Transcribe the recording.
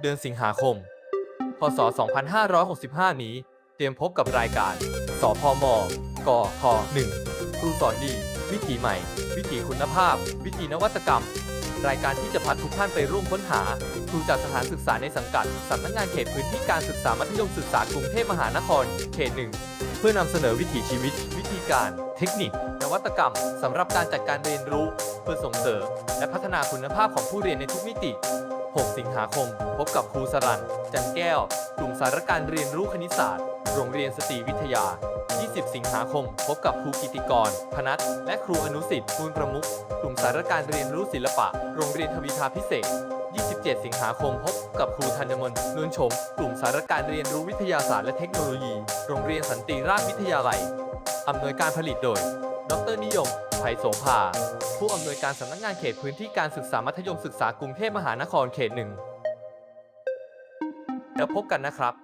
เดือนสิงหาคม พศ 2565 นี้ เตรียมพบกับรายการ สพม กพ1ครูสอนดี วิถีใหม่ วิถีคุณภาพ วิถีนวัตกรรม รายการที่จะพาทุกท่านไปร่วมค้นหา ครูจากสถานศึกษาในสังกัดสำนักงานเขตพื้นที่การศึกษามัธยมศึกษากรุงเทพมหานคร เขตหนึ่ง เพื่อนำเสนอวิถีชีวิต วิธีการ เทคนิค นวัตกรรมสำหรับการจัดการเรียนรู้ เพื่อส่งเสริม และพัฒนาคุณภาพของผู้เรียนในทุกมิติ 6 สิงหาคม พบกับครูสรัน จันแก้ว กลุ่มสารการเรียนรู้คณิตศาสตร์ โรงเรียนสตรีวิทยา 20 สิงหาคม พบกับครูกิติกร พนัทและครูอนุสิทธิ์มูลประมุขกลุ่มสารการเรียนรู้ศิลปะ โรงเรียนทวีทาพิเศษ 27 สิงหาคมพบกับครูธัญมนต์นวลชม กลุ่มสารการเรียนรู้วิทยาศาสตร์และเทคโนโลยี โรงเรียนสันติราชวิทยาลัย อำนวยการผลิตโดย ดรนิยมไผ่โสภา ผู้อำนวยการสำนักงานเขตพื้นที่การศึกษามัธยมศึกษากรุงเทพมหานครเขตหนึ่งแล้วพบกันนะครับ